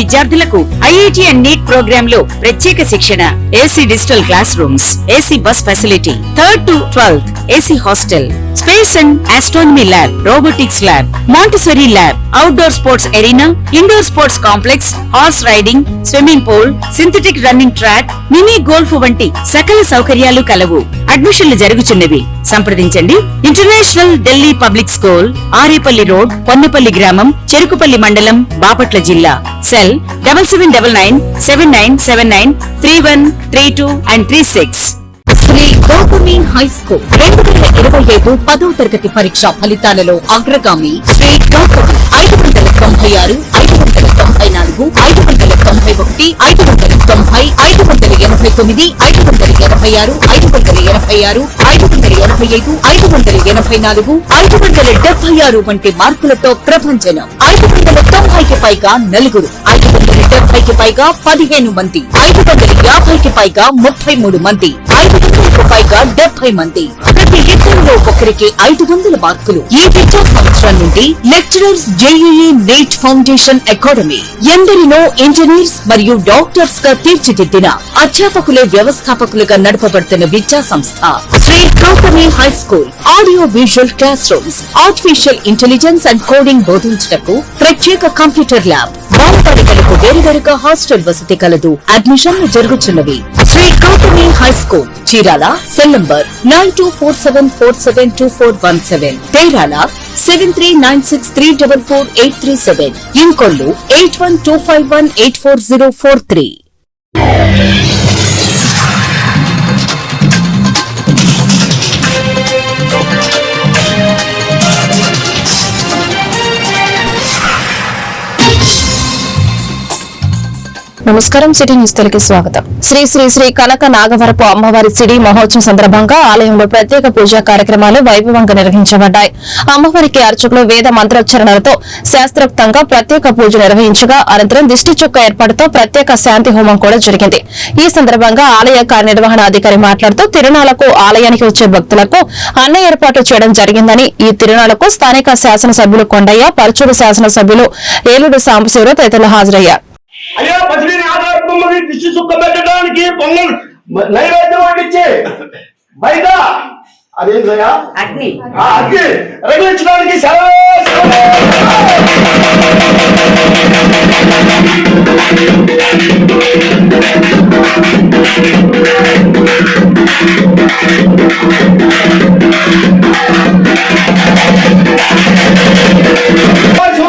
విద్యార్థులకు IIT and NEET ప్రోగ్రామ్లో ప్రత్యేక శిక్షణ. AC digital classrooms AC bus facility third to twelfth AC hostel space and astronomy lab robotics lab Montessori lab outdoor sports arena indoor sports complex horse riding swimming pool synthetic running track mini golf వంటి సకల సౌకర్యాలు కలవు. అడ్మిషన్లు జరుగుచున్నవి. సంప్రదించండి. International Delhi public school Arepalli road Ponnapalli గ్రామం చెరుకుపల్లి మండలం బాపట్ల జిల్లా. Cell double seven double nine seven nine seven nine three one three two and three six. Shri Gautami high school రెండు వేల ఇరవై ఐదు పదో తరగతి పరీక్ష ఫలితాలలో అగ్రగామి శ్రీ గౌతమి ఐదు వందల తొంభై ఆరు ఐదు వందల తొంభై నాలుగు ఐదు వందల తొంభై ఒకటి ఐదు వందల తొంభై ఐదు వందల ఎనభై తొమ్మిది ఐదు వందల ఎనభై ఆరు ఐదు వందల ఎనభై ఆరు ఐదు వందల ఎనభై ఐదు ఐదు వందల ఎనభై నాలుగు ఐదు వందల డెబ్బై ఆరు వంటి మార్కులతో ప్రభంజనం. ఐదు వందల తొంభైకి పైగా నలుగురు. ఐదు వందల డెబ్బైకి పైగా పదిహేను మంది. ఐదు వందల యాభైకి పైగా ముప్పై మూడు మంది. ఐదు వందలకు పైగా డెబ్బై మంది. ప్రతి ఇద్దరిలో ఒకరికి ఐదు వందల మార్కులు. ఈ విద్యా సంవత్సరం నుండి lecturers JEE NEET foundation academy ఎందరినో ఇంజనీర్స్ మరియు డాక్టర్స్గా తీర్చిదిద్దిన అధ్యాపకులే వ్యవస్థాపకులుగా నడపబడుతున్న విద్యా సంస్థ. Sri Gautami high school audio visual classrooms artificial intelligence and coding బోధించటకు ప్రత్యేక కంప్యూటర్ ల్యాబ్ బాలబాలికలకు వేరువేరుగా హాస్టల్ వసతి కలదు. అడ్మిషన్లు జరుగుతున్నవి Shri Gautami high school Chirala cell number nine two four seven four seven two four one seven తేరాల seven three nine six three double four eight three seven Inkollu eight one two five one eight four zero four three నమస్కారం. City news Telugu స్వాగతం. శ్రీ శ్రీ శ్రీ కనక నాగవరపు అమ్మవారి CD మహోత్సవం సందర్భంగా ఆలయంలో ప్రత్యేక పూజా కార్యక్రమాలు వైభవంగా నిర్వహించబడ్డాయి. అమ్మవారికి అర్చకులు వేద మంత్రోచ్చరణలతో శాస్త్రోక్తంగా ప్రత్యేక పూజ నిర్వహించగా అనంతరం దిష్టి చుక్క ఏర్పాటుతో ప్రత్యేక శాంతి హోమం కూడా జరిగింది. ఈ సందర్భంగా ఆలయ కార్యనిర్వహణ అధికారి మాట్లాడుతూ తిరుణాలకు ఆలయానికి వచ్చే భక్తులకు అన్న ఏర్పాట్లు చేయడం జరిగిందని ఈ తిరుణాలకు స్థానిక శాసనసభ్యులు కొండయ్య పరచూరు శాసనసభ్యులు ఏలూరు సాంబశివరావు తదితరులు హాజరయ్యారు. అయ్యా బదిలీని ఆధారపడి దిష్టి సుక్క పెట్టడానికి పొంగల్ నైవేద్యం వడ్డించి బయట అదేంటయ్యా అగ్ని ఆ అగ్గి రగిలించడానికి సెలవే సోదరులు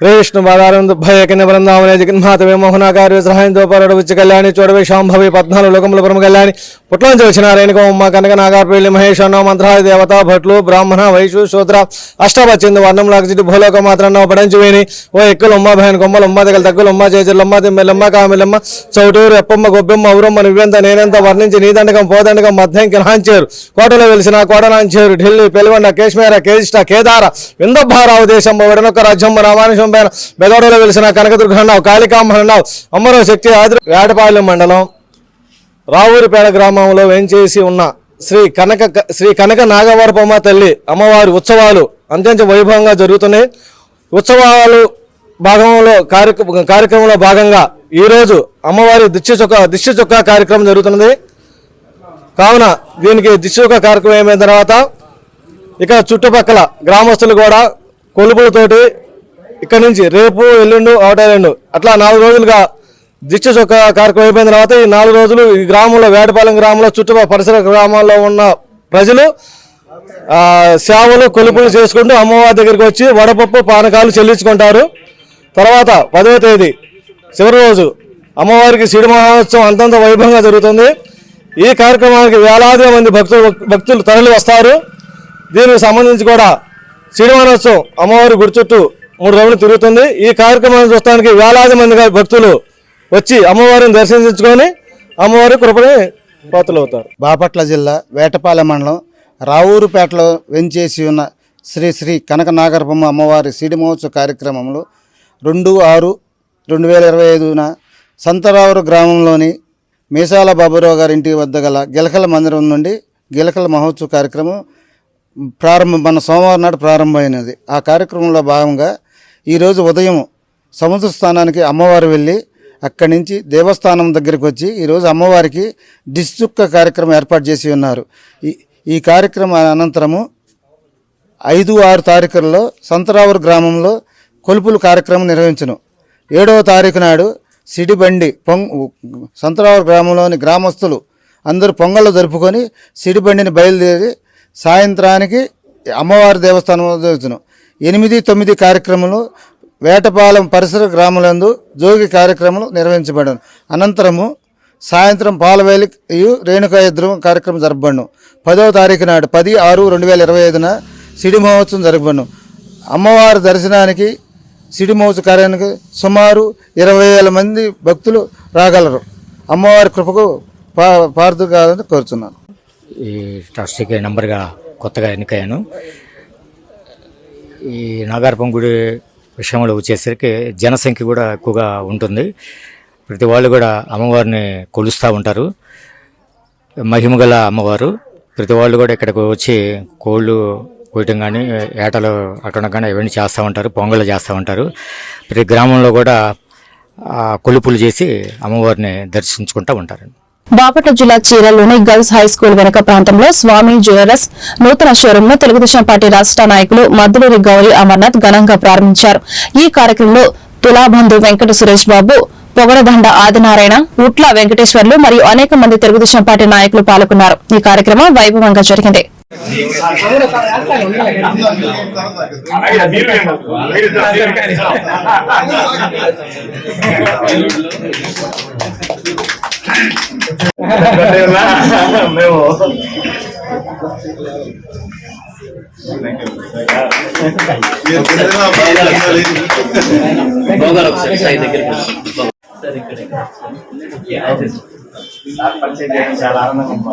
విష్ణు బాధారం దుర్భయకిన బృందావనే జగన్మాతవే మోహనాకార్య సహాయంతో దోపారడు కళ్యాణి చూడవే శాంభవి పద్నాలుగు లోకముల పరమ కళ్యాణి పుట్లంచి వచ్చిన రేణుకమ్మ కనక నాగార్పల్లి మహేష్ అన్న మంత్రాయ దేవత భట్లు బ్రాహ్మణ వైశ్వ శూద్ర అష్టపచ్చింది వర్ణం లాగజిటి భూలోక మాత్రం పడంచి వేని. ఓ ఎక్కులమ్మ బహన్ కొమ్మలమ్మ దగ్గర దగ్గులమ్మ చేజలమ్మ తిమ్మెలమ్మ కామిలమ్మ చౌటూరు ఎప్పమ్మ గొబ్బెమ్మ ఔరమ్మ నువ్వెంత నేనెంత వర్ణించి నీదండకం పోదండకం మధ్యం నాంచేరు కోటలో వెలిసిన కోటనాంచేరు ఢిల్లీ పెలుగొండ కేశ్మీర కేజిష్ట కేదార విందభారావు దేశం వెడనొక్క రాజ్యం రామానుషం ఆకాశం పైన బెదవడలో వెలిసిన కనకదుర్గన్నావు కాళికాంబన్నావు అమ్మరో శక్తి ఆది వేటపాలెం మండలం రావూరిపేట గ్రామంలో వేంచేసి ఉన్న శ్రీ కనక శ్రీ కనక నాగవరపమ్మ తల్లి అమ్మవారి ఉత్సవాలు అంత్యంత వైభవంగా జరుగుతున్నాయి. ఉత్సవాలు భాగంలో కార్యక్రమంలో భాగంగా ఈరోజు అమ్మవారి దిష్టి చొక్క దిష్టి చొక్క కార్యక్రమం జరుగుతున్నది. కావున దీనికి దిష్టి చొక్క కార్యక్రమం అయిపోయిన తర్వాత ఇక చుట్టుపక్కల గ్రామస్తులు కూడా కొలుపులతోటి ఇక్కడ నుంచి రేపు ఎల్లుండు అవటెల్లుండు అట్లా నాలుగు రోజులుగా దిష్టి చొక్క కార్యక్రమం అయిపోయిన తర్వాత ఈ నాలుగు రోజులు ఈ గ్రామంలో వేటపాలెం గ్రామంలో చుట్టుపక్కల పరిసర గ్రామాల్లో ఉన్న ప్రజలు సేవలు కొలుపులు చేసుకుంటూ అమ్మవారి దగ్గరికి వచ్చి వడపప్పు పానకాలు చెల్లించుకుంటారు. తర్వాత పదవ తేదీ చివరి రోజు అమ్మవారికి సిడి మహోత్సవం అంతంత వైభవంగా జరుగుతుంది. ఈ కార్యక్రమానికి వేలాది మంది భక్తులు భక్తులు తరలి వస్తారు దీనికి సంబంధించి కూడా శ్రీనివానోత్సవం అమ్మవారి గుడి చుట్టూ మూడు రోజులు తిరుగుతుంది. ఈ కార్యక్రమాన్ని చూడటానికి వేలాది మందిగా భక్తులు వచ్చి అమ్మవారిని దర్శించుకొని అమ్మవారి కృపని పాత్రలు అవుతారు బాపట్ల జిల్లా వేటపాలెం మండలం రావూరుపేటలో వెంచేసి ఉన్న శ్రీ శ్రీ కనక నాగరపమ్మ అమ్మవారి సిడి మహోత్సవ కార్యక్రమంలో రెండు ఆరు రెండు వేల ఇరవై ఐదున సంతరావురు గ్రామంలోని మీసాల బాబురావు గారి ఇంటి వద్ద గల గిలకల మందిరం నుండి గిలకల మహోత్సవ కార్యక్రమం ప్రారంభం మన సోమవారం నాడు ప్రారంభమైనది. ఆ కార్యక్రమంలో భాగంగా ఈరోజు ఉదయం సముద్ర స్థానానికి అమ్మవారు వెళ్ళి అక్కడి నుంచి దేవస్థానం దగ్గరికి వచ్చి ఈరోజు అమ్మవారికి డిస్చుక్క కార్యక్రమం ఏర్పాటు చేసి ఉన్నారు. ఈ ఈ కార్యక్రమం అనంతరము ఐదు ఆరు తారీఖులలో సంతరావురు గ్రామంలో కొలుపులు కార్యక్రమం నిర్వహించను. ఏడవ తారీఖు నాడు సిడిబండి పొంగ్ సంతరావురు గ్రామంలోని గ్రామస్తులు అందరూ పొంగళ్ళు జరుపుకొని సిడిబండిని బయలుదేరి సాయంత్రానికి అమ్మవారి దేవస్థానం జరుగుతును ఎనిమిది తొమ్మిది కార్యక్రమాలు వేటపాలెం పరిసర గ్రామాలందు జోగి కార్యక్రమాలు నిర్వహించబడను అనంతరము సాయంత్రం పాలవేలి రేణుకా ఇద్దరు కార్యక్రమం జరపబడును పదవ తారీఖు నాడు పది ఆరు రెండు వేల ఇరవై ఐదున సిడి మహోత్సవం జరగబడను అమ్మవారి దర్శనానికి సిడి మహోత్సవ కార్యానికి సుమారు ఇరవై వేల మంది భక్తులు రాగలరు. అమ్మవారి కృపకు పా పార్థకాలని కోరుతున్నాను ఈ ట్రస్టీకి నెంబర్గా కొత్తగా ఎన్నికయ్యాను. ఈ నాగార్పం గుడి విషయంలో వచ్చేసరికి జనసంఖ్య కూడా ఎక్కువగా ఉంటుంది. ప్రతి వాళ్ళు కూడా అమ్మవారిని కొలుస్తూ ఉంటారు. మహిమగల అమ్మవారు. ప్రతి వాళ్ళు కూడా ఇక్కడికి వచ్చి కోళ్ళు కోయటం కానీ ఏటలు అట్టడం కానీ ఇవన్నీ చేస్తూ ఉంటారు. పొంగళ్ళు చేస్తూ ఉంటారు. ప్రతి గ్రామంలో కూడా కొలుపులు చేసి అమ్మవారిని దర్శించుకుంటూ ఉంటారు. బాపట్ల జిల్లా చీరలోని గర్ల్స్ హై స్కూల్ వెనుక ప్రాంతంలో స్వామి జ్యువెలర్స్ నూతన షోరూమ్ను తెలుగుదేశం పార్టీ రాష్ట్ర నాయకులు మద్దులూరి గౌరీ అమర్నాథ్ ఘనంగా ప్రారంభించారు. ఈ కార్యక్రమంలో తులాబంధు వెంకట సురేష్ బాబు పొగడదండ ఆదినారాయణ ఉట్ల వెంకటేశ్వర్లు మరియు అనేక మంది తెలుగుదేశం పార్టీ నాయకులు పాల్గొన్నారు. ఈ కార్యక్రమం వైభవంగా జరిగింది. మేము చాలా ఆనందంగా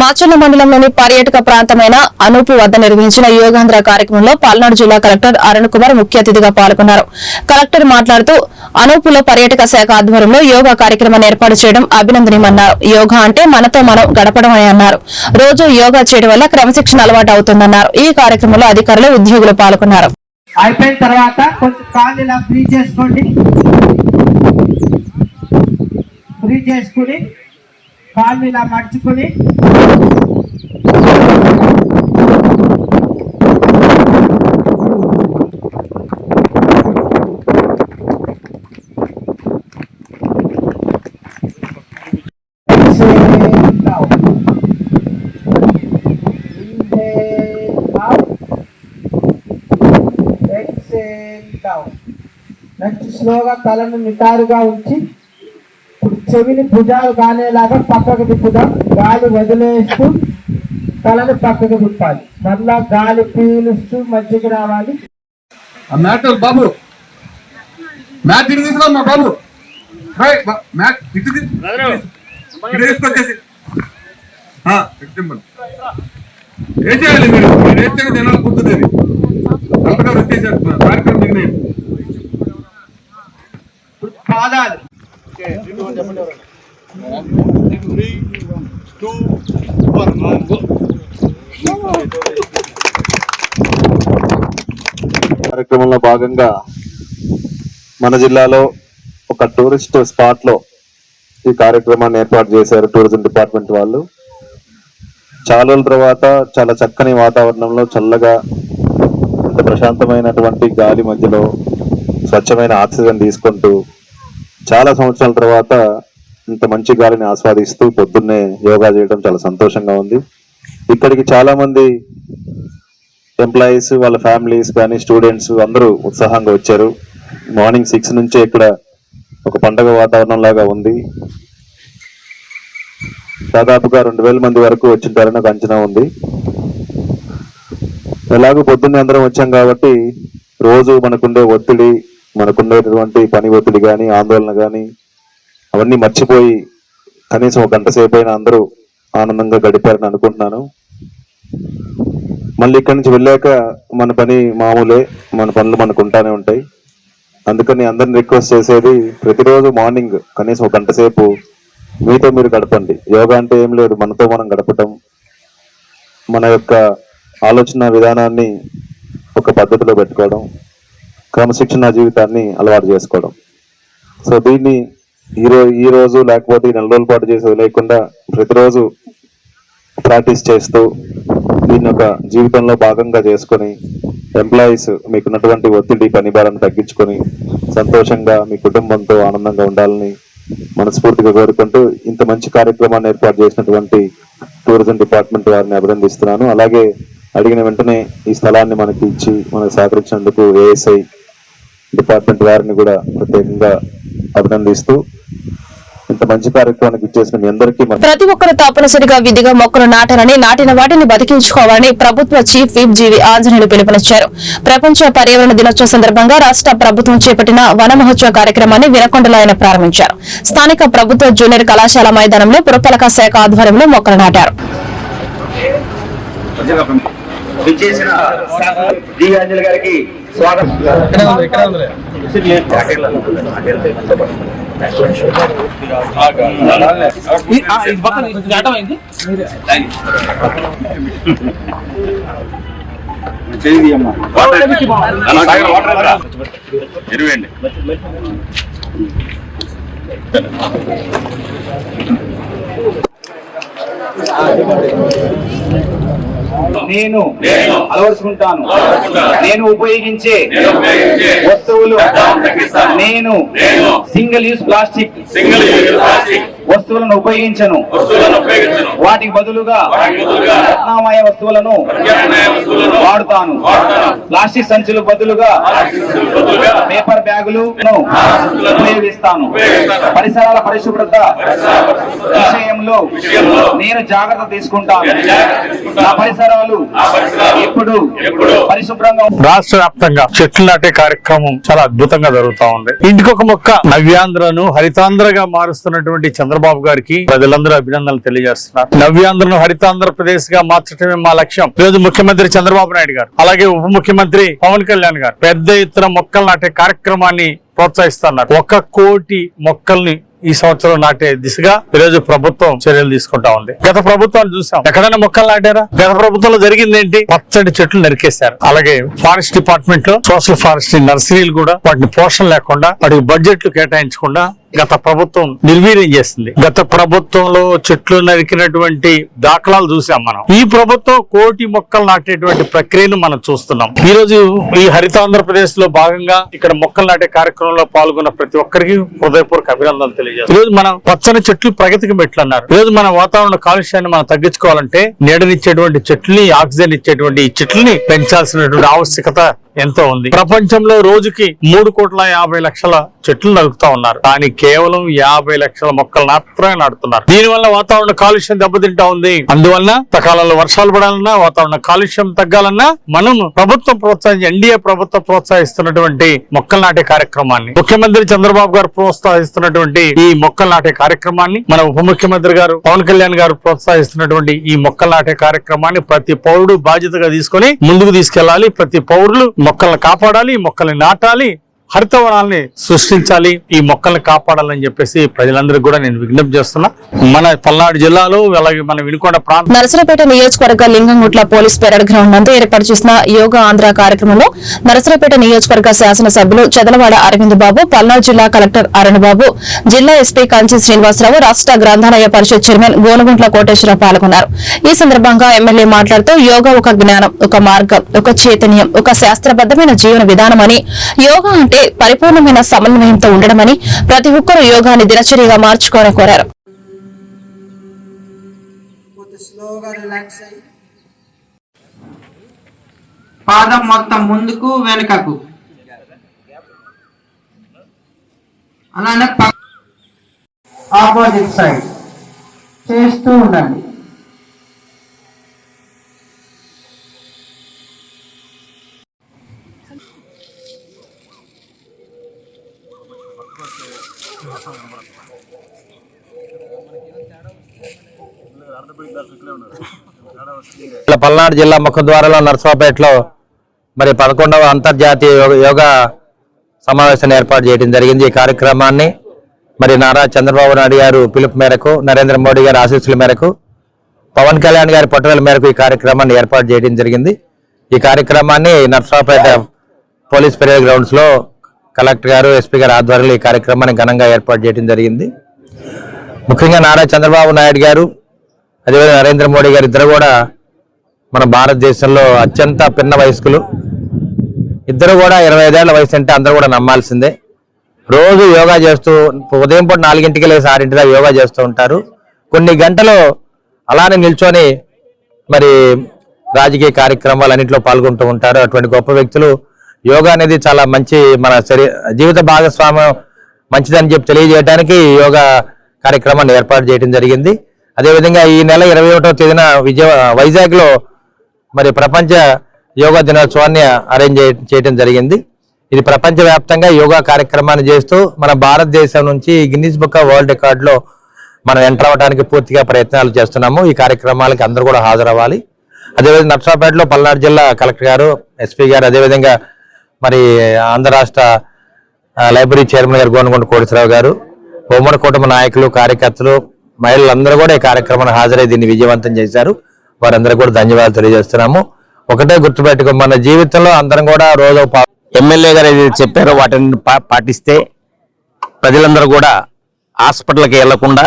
మాచర్ల మండలంలోని పర్యాటక ప్రాంతమైన అనూపు వద్ద నిర్వహించిన యోగాంధ్ర కార్యక్రమంలో పల్నాడు జిల్లా కలెక్టర్ అరుణ్ కుమార్ ముఖ్య అతిథిగా పాల్గొన్నారు. కలెక్టర్ మాట్లాడుతూ అనూపులో పర్యాటక శాఖ ఆధ్వర్యంలో యోగా కార్యక్రమాన్ని ఏర్పాటు చేయడం అభినందనీయమన్నారు. యోగా అంటే మనతో మనం గడపడం అని అన్నారు. రోజు యోగా చేయడం వల్ల క్రమశిక్షణ అలవాటు అవుతుందన్నారు. ఈ కార్యక్రమంలో అధికారులు ఉద్యోగులు పాల్గొన్నారు. అయిపోయిన తర్వాత కొంచెం కాళ్ళు ఇలా ఫ్రీ చేసుకోండి ఫ్రీ చేసుకుని కాళ్ళు ఇలా మడుచుకొని స్లోగా తలను నిటారుగా ఉంచి చెవిని భుజాలు కానేలాగా పక్కకు తిప్పుదాం. గాలి వదిలేస్తూ తలని పక్కకు తిప్పాలి. మళ్ళా గాలి పీలుస్తూ మధ్యకి రావాలి. ఆ మ్యాట్ బాబు. మ్యాట్ ఇటు తీసుకురా మా బాబు మ్యాట్ ఇటు తీసుకొచ్చేసి. ఏం చేయాలి మీరు? మీరు ఏం చేయాలి జనాలు వచ్చేసారు కార్యక్రమం మిగిలిన పాదాలు. కార్యక్రమంలో భాగంగా మన జిల్లాలో ఒక టూరిస్ట్ స్పాట్లో ఈ కార్యక్రమాన్ని ఏర్పాటు చేశారు టూరిజం డిపార్ట్మెంట్ వాళ్ళు. చాలా రోజుల తర్వాత చాలా చక్కని వాతావరణంలో చల్లగా ప్రశాంతమైనటువంటి గాలి మధ్యలో స్వచ్ఛమైన ఆక్సిజన్ తీసుకుంటూ చాలా సంవత్సరాల తర్వాత ఇంత మంచి గాలిని ఆస్వాదిస్తూ పొద్దున్నే యోగా చేయడం చాలా సంతోషంగా ఉంది. ఇక్కడికి చాలా మంది ఎంప్లాయీస్ వాళ్ళ ఫ్యామిలీస్ కానీ స్టూడెంట్స్ అందరూ ఉత్సాహంగా వచ్చారు. మార్నింగ్ సిక్స్ నుంచే ఇక్కడ ఒక పండగ వాతావరణం లాగా ఉంది. దాదాపుగా రెండు వేల మంది వరకు వచ్చింటారని ఒక అంచనా ఉంది. ఎలాగో పొద్దున్నే అందరం వచ్చాం కాబట్టి రోజు మనకుండే ఒత్తిడి మనకున్నటువంటి పని ఒత్తిడి కానీ ఆందోళన కానీ అవన్నీ మర్చిపోయి కనీసం ఒక గంట సేపు అయినా అందరూ ఆనందంగా గడిపారని అనుకుంటున్నాను. మళ్ళీ ఇక్కడి నుంచి వెళ్ళాక మన పని మామూలే మన పనులు మనకు ఉంటానే ఉంటాయి. అందుకని అందరిని రిక్వెస్ట్ చేసేది ప్రతిరోజు మార్నింగ్ కనీసం ఒక గంట సేపు మీతో మీరు గడపండి. యోగా అంటే ఏం లేదు మనతో మనం గడపటం. మన యొక్క ఆలోచన విధానాన్ని ఒక పద్ధతిలో పెట్టుకోవడం. క్రమశిక్షణ జీవితాన్ని అలవాటు చేసుకోవడం. సో దీన్ని ఈ రోజు ఈ రోజు లేకపోతే నెల రోజుల పాటు చేసేది లేకుండా ప్రతిరోజు ప్రాక్టీస్ చేస్తూ దీన్ని ఒక జీవితంలో భాగంగా చేసుకొని ఎంప్లాయీస్ మీకున్నటువంటి ఒత్తిడి పనిభారాన్ని తగ్గించుకొని సంతోషంగా మీ కుటుంబంతో ఆనందంగా ఉండాలని మనస్ఫూర్తిగా కోరుకుంటూ ఇంత మంచి కార్యక్రమాన్ని ఏర్పాటు చేసినటువంటి టూరిజం డిపార్ట్మెంట్ వారిని అభినందిస్తున్నాను. అలాగే అడిగిన వెంటనే ఈ స్థలాన్ని మనకి ఇచ్చి మనకు సహకరించినందుకు ఏఎస్ఐ డిపార్ట్మెంట్ వారిని కూడా ప్రత్యేకంగా అభినందిస్తూ ఇంత మంచి కార్యక్రమానికి ఇచ్చేసిన మీ అందరికీ మన ప్రతి ఒక్కరు తప్పనిసరిగా విధిగా మొక్కలు నాటాలని నాటిన వాటిని బతికించుకోవాలని ప్రభుత్వ చీఫ్ విప్ జీవి ఆంజనేయులు పిలుపునిచ్చారు. ప్రపంచ పర్యావరణ దినోత్సవం సందర్భంగా రాష్ట ప్రభుత్వం చేపట్టిన వన మహోత్సవ కార్యక్రమాన్ని వినకొండలో ఆయన ప్రారంభించారు. స్థానిక ప్రభుత్వ జూనియర్ కళాశాల మైదానంలో పురపాలక శాఖ ఆధ్వర్యంలో మొక్కలు నాటారు. విచ్చేసిన జి అంజలి గారికి స్వాగతం. నేను అలవరుచుకుంటాను. నేను ఉపయోగించే వస్తువులు నేను సింగిల్ యూస్ ప్లాస్టిక్. వస్తువులను ఉపయోగించను. వాటికి బదులుగా రత్నామయ వస్తువులను వాడుతాను. ప్లాస్టిక్ సంచులు బదులుగా పేపర్ బ్యాగులు ఉపయోగిస్తాను. పరిసరాల పరిశుభ్రత విషయంలో నేను జాగ్రత్త తీసుకుంటాను. నా పరిసరాలు ఎప్పుడు పరిశుభ్రంగా రాష్ట్ర వ్యాప్తంగా చెట్లు నాటే కార్యక్రమం చాలా అద్భుతంగా జరుగుతా ఉంది. ఇంటికొక మొక్క నవ్యాంధ్రను హరితాంధ్రగా మారుస్తున్నటువంటి చంద్రబాబు గారికి ప్రజలందరూ అభినందనలు తెలియజేస్తున్నారు. నవ్యాంధ్రను హరితాంధ్రప్రదేశ్గా మార్చడమే మా లక్ష్యం. ఈరోజు రోజు ముఖ్యమంత్రి చంద్రబాబు నాయుడు గారు అలాగే ఉప ముఖ్యమంత్రి పవన్ కళ్యాణ్ గారు పెద్ద ఎత్తున మొక్కలు నాటే కార్యక్రమాన్ని ప్రోత్సహిస్తున్నారు. ఒక కోటి మొక్కల్ని ఈ సంవత్సరం నాటే దిశగా ఈరోజు ప్రభుత్వం చర్యలు తీసుకుంటా ఉంది. గత ప్రభుత్వాన్ని చూసాం. ఎక్కడైనా మొక్కలు నాటారా? గత ప్రభుత్వంలో జరిగింది ఏంటి? పచ్చడి చెట్లు నరికేశారు. అలాగే ఫారెస్ట్ డిపార్ట్మెంట్లో సోషల్ ఫారెస్ట్ నర్సరీలు కూడా వాటిని పోషణ లేకుండా వాటికి బడ్జెట్లు కేటాయించకుండా గత ప్రభుత్వం నిర్వీర్యం చేస్తుంది. గత ప్రభుత్వంలో చెట్లు నరికినటువంటి దాఖలాలు చూసాం మనం. ఈ ప్రభుత్వం కోటి మొక్కలు నాటేటువంటి ప్రక్రియను మనం చూస్తున్నాం. ఈ రోజు ఈ హరితాంధ్రప్రదేశ్లో భాగంగా ఇక్కడ మొక్కలు నాటే కార్యక్రమంలో పాల్గొన్న ప్రతి ఒక్కరికి హృదయపూర్వక అభినందనలు తెలియజేస్తారు ఈ రోజు మనం పచ్చని చెట్లు ప్రగతికి మెట్లు అన్నారు ఈ రోజు మన వాతావరణ కాలుష్యాన్ని మనం తగ్గించుకోవాలంటే నీడనిచ్చేటువంటి చెట్లని ఆక్సిజన్ ఇచ్చేటువంటి ఈ చెట్లని పెంచాల్సినటువంటి ఆవశ్యకత ఎంతో ఉంది. ప్రపంచంలో రోజుకి మూడు కోట్ల యాభై లక్షల చెట్లు నరుకుతా ఉన్నారు. కానీ కేవలం యాభై లక్షల మొక్కలు మాత్రమే నాటుతున్నారు. దీనివల్ల వాతావరణ కాలుష్యం దెబ్బతింటా ఉంది. అందువల్ల సకాలంలో వర్షాలు పడాలన్నా వాతావరణ కాలుష్యం తగ్గాలన్నా మనం ప్రభుత్వం ప్రోత్సహించి ఎన్డీఏ ప్రభుత్వం ప్రోత్సహిస్తున్నటువంటి మొక్కలు నాటే కార్యక్రమాన్ని ముఖ్యమంత్రి చంద్రబాబు గారు ప్రోత్సహిస్తున్నటువంటి ఈ మొక్కలు నాటే కార్యక్రమాన్ని మన ఉప ముఖ్యమంత్రి గారు పవన్ కళ్యాణ్ గారు ప్రోత్సహిస్తున్నటువంటి ఈ మొక్కలు నాటే కార్యక్రమాన్ని ప్రతి పౌరుడు బాధ్యతగా తీసుకొని ముందుకు తీసుకెళ్ళాలి ప్రతి పౌరులు మొక్కలను కాపాడాలి మొక్కల్ని నాటాలి హరితవనాల్ని సృష్టించాలి ఈ మొక్కల్ని కాపాడాలని చెప్పేసి ప్రజలందరికీ కూడా నేను విజ్ఞప్తి చేస్తున్నా. మన పల్నాడు జిల్లాలో అలాగే మన వినుకొండ ప్రాంతం నరసరాపేట నియోజకవర్గ లింగంగుట్ల పోలీస్ పెరడ్ గ్రౌండ్ నందు ఏర్పాటు చేసిన యోగా ఆంధ్ర కార్యక్రమంలో నరసరాపేట నియోజకవర్గ శాసనసభ్యులు చదలవాడ అరవింద్ బాబు పల్నాడు జిల్లా కలెక్టర్ అరుణ్ బాబు జిల్లా ఎస్పీ కంచి శ్రీనివాసరావు రాష్ట్ర గ్రంథాలయ పరిషత్ చైర్మన్ గోనగుంట్ల కోటేశ్వరరావు పాల్గొన్నారు. ఈ సందర్భంగా ఎమ్మెల్యే మాట్లాడుతూ యోగా ఒక జ్ఞానం ఒక మార్గం ఒక చైతన్యం ఒక శాస్త్రబద్దమైన జీవన విధానం అని. యోగా అంటే పరిపూర్ణమైన సమన్వయంతో ఉండడమని ప్రతి ఒక్కరూ యోగాన్ని దినచర్యగా మార్చుకోవాలని కోరారు. పాదం మొత్తం ముందుకు వెనుకకు. అలానే ఆపోజిట్ సైడ్ చేస్తూ ఉండండి. ఇలా పల్నాడు జిల్లా ముఖద్వారంలో నర్సాపేటలో మరి పదకొండవ అంతర్జాతీయ యోగ- యోగా సమావేశాన్ని ఏర్పాటు చేయడం జరిగింది. ఈ కార్యక్రమాన్ని మరి నారా చంద్రబాబు నాయుడు గారు పిలుపు మేరకు నరేంద్ర మోడీ గారి ఆశీస్సుల మేరకు పవన్ కళ్యాణ్ గారి పట్టుదల మేరకు ఈ కార్యక్రమాన్ని ఏర్పాటు చేయడం జరిగింది. ఈ కార్యక్రమాన్ని నర్సాపేట పోలీస్ పెరేడ్ గ్రౌండ్స్లో కలెక్టర్ గారు ఎస్పీ గారి ఆధ్వర్యంలో ఈ కార్యక్రమాన్ని ఘనంగా ఏర్పాటు చేయడం జరిగింది. ముఖ్యంగా నారా చంద్రబాబు నాయుడు గారు అదేవిధంగా నరేంద్ర మోడీ గారు ఇద్దరు కూడా మన భారతదేశంలో అత్యంత పిన్న వయస్కులు. ఇద్దరు కూడా ఇరవై ఐదేళ్ళ వయసు అంటే అందరూ కూడా నమ్మాల్సిందే. రోజు యోగా చేస్తూ ఉదయం పూట నాలుగింటికి లేసి ఆరింటి దాకా యోగా చేస్తూ ఉంటారు. కొన్ని గంటలు అలానే నిల్చొని మరి రాజకీయ కార్యక్రమాలు అన్నింటిలో పాల్గొంటూ ఉంటారు. అటువంటి గొప్ప వ్యక్తులు యోగా అనేది చాలా మంచి మన శరీ జీవిత భాగస్వామ్యం మంచిదని చెప్పి తెలియజేయడానికి యోగా కార్యక్రమాన్ని ఏర్పాటు చేయడం జరిగింది. అదేవిధంగా ఈ నెల ఇరవై ఒకటో తేదీన విజయ వైజాగ్లో మరి ప్రపంచ యోగా దినోత్సవాన్ని అరేంజ్ చేయడం జరిగింది. ఇది ప్రపంచవ్యాప్తంగా యోగా కార్యక్రమాన్ని చేస్తూ మన భారతదేశం నుంచి గిన్నిస్ బుక్ ఆఫ్ వరల్డ్ రికార్డులో మనం ఎంటర్ అవ్వడానికి పూర్తిగా ప్రయత్నాలు చేస్తున్నాము. ఈ కార్యక్రమాలకి అందరూ కూడా హాజరవ్వాలి. అదేవిధంగా నర్సాపేటలో పల్నాడు జిల్లా కలెక్టర్ గారు ఎస్పీ గారు అదేవిధంగా మరి ఆంధ్ర రాష్ట్ర లైబ్రరీ చైర్మన్ గారు గోనగొండ కోటేశ్వరరావు గారు ఉమ్మడి కుటుంబ నాయకులు కార్యకర్తలు మహిళలందరూ కూడా ఈ కార్యక్రమానికి హాజరై దీన్ని విజయవంతం చేశారు. వారందరూ కూడా ధన్యవాదాలు తెలియజేస్తున్నాము. ఒకటే గుర్తుపెట్టుకో మన జీవితంలో అందరం కూడా రోజు ఎమ్మెల్యే గారు ఏదైతే చెప్పారో వాటిని పా- పాటిస్తే ప్రజలందరూ కూడా హాస్పిటల్కి వెళ్ళకుండా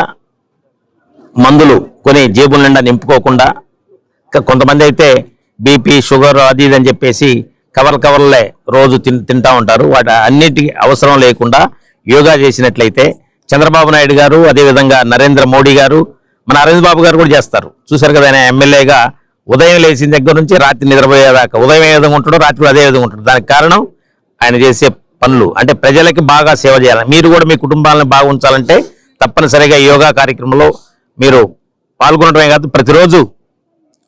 మందులు కొని జేబుల నిండా నింపుకోకుండా ఇంకా కొంతమంది అయితే బీపీ షుగర్ అది ఇది అని చెప్పేసి కవర్ కవర్లే రోజు తింటా ఉంటారు. వాటి అన్నిటికీ అవసరం లేకుండా యోగా చేసినట్లయితే చంద్రబాబు నాయుడు గారు అదేవిధంగా నరేంద్ర మోడీ గారు మన అరవింద్ బాబు గారు కూడా చేస్తారు. చూశారు కదా ఆయన ఎమ్మెల్యేగా. ఉదయం లేచిన దగ్గర నుంచి రాత్రి నిద్రపోయేదాకా. ఉదయం ఏ విధంగా ఉంటాడో రాత్రి కూడా అదే విధంగా ఉంటాడు. దానికి కారణం ఆయన చేసే పనులు. అంటే ప్రజలకి బాగా సేవ చేయాలి. మీరు కూడా మీ కుటుంబాలను బాగా ఉంచాలంటే తప్పనిసరిగా యోగా కార్యక్రమంలో మీరు పాల్గొనడమే కాదు ప్రతిరోజు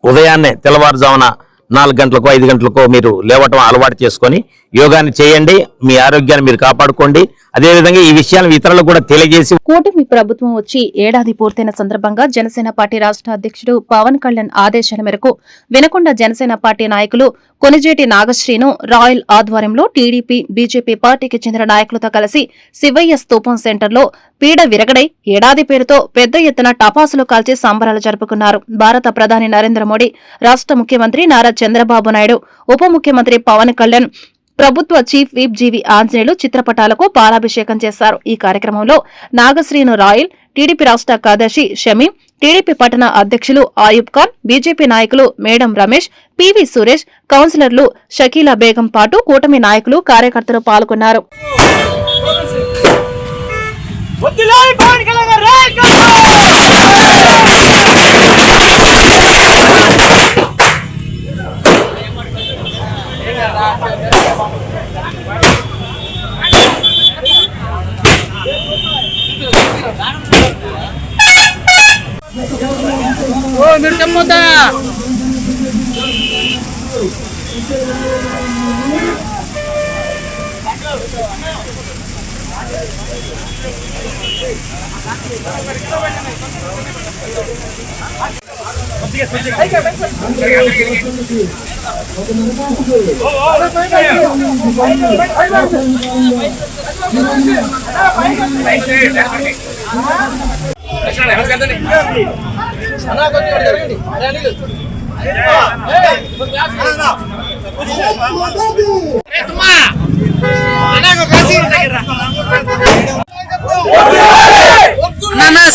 ఉదయాన్నే తెల్లవారుజామున నాలుగు గంటలకో ఐదు గంటలకో మీరు లేవటం అలవాటు చేసుకొని యోగాన్ని చేయండి మీ ఆరోగ్యాన్ని మీరు కాపాడుకోండి. అదేవిధంగా ఈ విషయాన్ని ఇతరులకు కూడా తెలియజేసి కూటమి ప్రభుత్వం వచ్చి ఏడాది పూర్తయిన సందర్భంగా జనసేన పార్టీ రాష్ట్ర అధ్యక్షుడు పవన్ కళ్యాణ్ ఆదేశాల మేరకు వినకొండ జనసేన పార్టీ నాయకులు కొనిజేటి నాగశ్రీను రాయల్ ఆధ్వర్యంలో టీడీపీ బీజేపీ పార్టీకి చెందిన నాయకులతో కలిసి శివయ్య స్తూపం సెంటర్లో పీడ విరగడై ఏడాది పేరుతో పెద్ద ఎత్తున టపాసులు కాల్చి సంబరాలు జరుపుకున్నారు. భారత ప్రధాని నరేంద్ర మోడీ రాష్ట్ర ముఖ్యమంత్రి నారా చంద్రబాబు నాయుడు ఉప ముఖ్యమంత్రి పవన్ కళ్యాణ్ ప్రభుత్వ చీఫ్ విప్ జీవి ఆంజనేయులు చిత్రపటాలకు పాలాభిషేకం చేశారు. ఈ కార్యక్రమంలో నాగశ్రీను రాయల్ టీడీపీ రాష్ట్ర కార్యదర్శి షమీం టీడీపీ పట్టణ అధ్యక్షులు ఆయుబ్ ఖాన్ బీజేపీ నాయకులు మేడం రమేష్ పివి సురేష్ కౌన్సిలర్లు షకీలా బేగం పాటు కూటమి నాయకులు కార్యకర్తలు పాల్గొన్నారు.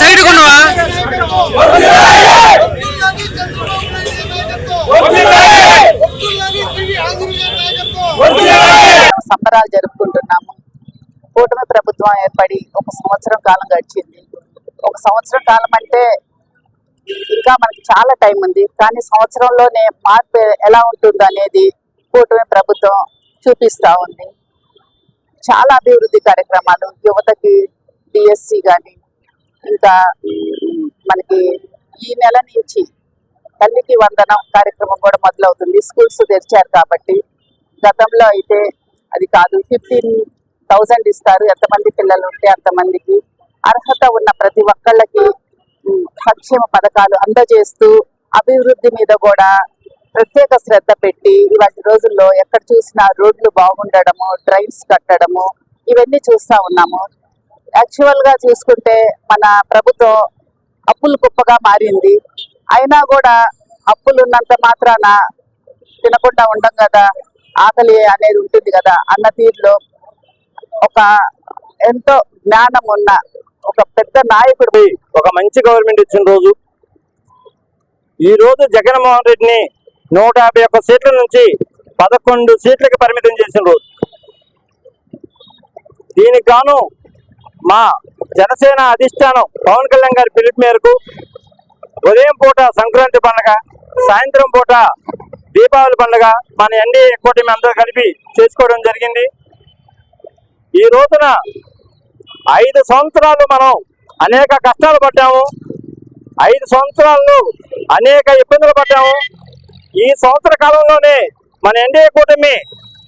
సైడ్ కొన్నవా సంబరాలు జరుపుకుంటున్నాము. కూటమి ప్రభుత్వం ఏర్పడి ఒక సంవత్సరం కాలం గడిచింది. ఒక సంవత్సరం కాలం అంటే ఇంకా మనకి చాలా టైం ఉంది. కానీ సంవత్సరంలోనే మార్పు ఎలా ఉంటుంది అనేది కూటమి ప్రభుత్వం చూపిస్తూ ఉంది. చాలా అభివృద్ధి కార్యక్రమాలు యువతకి డిఎస్సి కానీ ఇంకా మనకి ఈ నెల నుంచి తల్లికి వందనం కార్యక్రమం కూడా మొదలవుతుంది. స్కూల్స్ తెరిచారు కాబట్టి గతంలో అయితే అది కాదు. ఫిఫ్టీన్ థౌజండ్ ఇస్తారు. ఎంతమంది పిల్లలు ఉంటే అంతమందికి అర్హత ఉన్న ప్రతి ఒక్కళ్ళకి సంక్షేమ పథకాలు అందజేస్తూ అభివృద్ధి మీద కూడా ప్రత్యేక శ్రద్ధ పెట్టి ఇవాటి రోజుల్లో ఎక్కడ చూసినా రోడ్లు బాగుండడము ట్రైన్స్ కట్టడము ఇవన్నీ చూస్తా ఉన్నాము. యాక్చువల్గా చూసుకుంటే మన ప్రభుత్వం అప్పులు కుప్పగా మారింది. అయినా కూడా అప్పులు ఉన్నంత మాత్రాన తినకుండా ఉండం కదా. ఆకలి అనేది ఉంటుంది కదా అన్న తీరులో ఒక ఎంతో జ్ఞానం ఉన్న ఒక పెద్ద నాయకుడు. ఒక మంచి గవర్నమెంట్ ఇచ్చిన రోజు ఈ రోజు జగన్మోహన్ రెడ్డిని నూట యాభై ఒక్క సీట్ల నుంచి పదకొండు సీట్లకు పరిమితం చేసిన రోజు. దీనికి గాను మా జనసేన అధిష్టానం పవన్ కళ్యాణ్ గారి పిలుపు మేరకు ఉదయం పూట సంక్రాంతి పండుగ సాయంత్రం పూట దీపావళి పండుగ మన ఎన్డీఏ కూటమి అందరూ కలిపి చేసుకోవడం జరిగింది. ఈ రోజున ఐదు సంవత్సరాలు మనం అనేక కష్టాలు పడ్డాము. ఐదు సంవత్సరాలు అనేక ఇబ్బందులు పడ్డాము. ఈ సంవత్సర కాలంలోనే మన ఎన్డీఏ కూటమి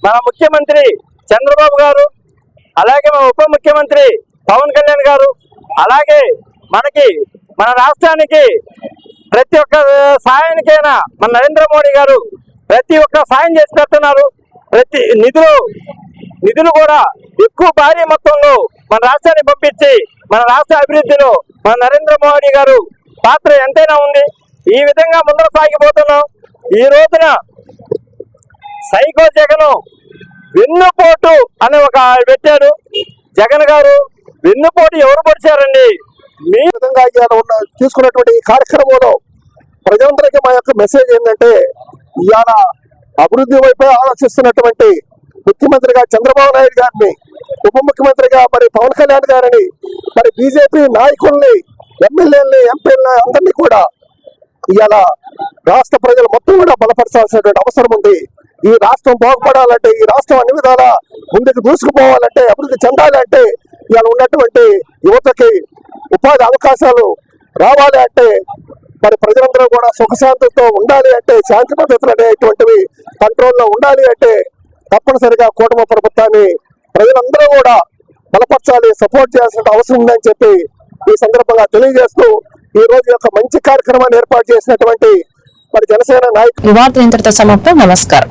మన ముఖ్యమంత్రి చంద్రబాబు గారు అలాగే మన ఉప ముఖ్యమంత్రి పవన్ కళ్యాణ్ గారు అలాగే మనకి మన రాష్ట్రానికి ప్రతి ఒక్క సాయానికైనా మన నరేంద్ర మోడీ గారు ప్రతి ఒక్క సాయం చేసి పెడుతున్నారు ప్రతి నిధులు నిధులు కూడా ఎక్కువ భారీ మొత్తంలో మన రాష్ట్రాన్ని పంపించి మన రాష్ట్ర అభివృద్ధిలో మన నరేంద్ర మోడీ గారు పాత్ర ఎంతైనా ఉంది. ఈ విధంగా ముందర సాగిపోతున్నాం. ఈ రోజున సైకో జగన్ వెన్నుపోటు అని ఒక పెట్టాడు. జగన్ గారు వెన్నుపోటు ఎవరు పొడిచారండి? మీ విధంగా ఇవాళ ఉన్న తీసుకున్నటువంటి ఈ కార్యక్రమంలో ప్రజలందరికీ మా యొక్క మెసేజ్ ఏంటంటే ఇవాళ అభివృద్ధి వైపే ఆలోచిస్తున్నటువంటి ముఖ్యమంత్రిగా చంద్రబాబు నాయుడు గారిని ఉప ముఖ్యమంత్రిగా మరి పవన్ కళ్యాణ్ గారిని మరి బీజేపీ నాయకుల్ని ఎమ్మెల్యేలని ఎంపీలని అందరినీ కూడా ఇవాళ రాష్ట్ర ప్రజలు మొత్తం కూడా బలపరచాల్సినటువంటి అవసరం ఉంది. ఈ రాష్ట్రం బాగుపడాలంటే ఈ రాష్ట్రం అన్ని విధాలా ముందుకు దూసుకుపోవాలంటే అభివృద్ధి చెందాలంటే ఇవాళ ఉన్నటువంటి యువతకి ఉపాధి అవకాశాలు రావాలి అంటే మరి ప్రజలందరూ కూడా సుఖశాంతులతో ఉండాలి అంటే శాంతి పద్ధతులు అనేటువంటివి కంట్రోల్లో ఉండాలి అంటే తప్పనిసరిగా కూటమి ప్రభుత్వాన్ని ప్రజలందరూ కూడా బలపరచాలి సపోర్ట్ చేయాల్సిన అవసరం ఉందని చెప్పి ఈ సందర్భంగా తెలియజేస్తూ ఈ రోజు యొక్క మంచి కార్యక్రమాన్ని ఏర్పాటు చేసినటువంటి మరి జనసేన నాయకులు. వార్తలు ఇంతటితో సమాప్తం. నమస్కారం.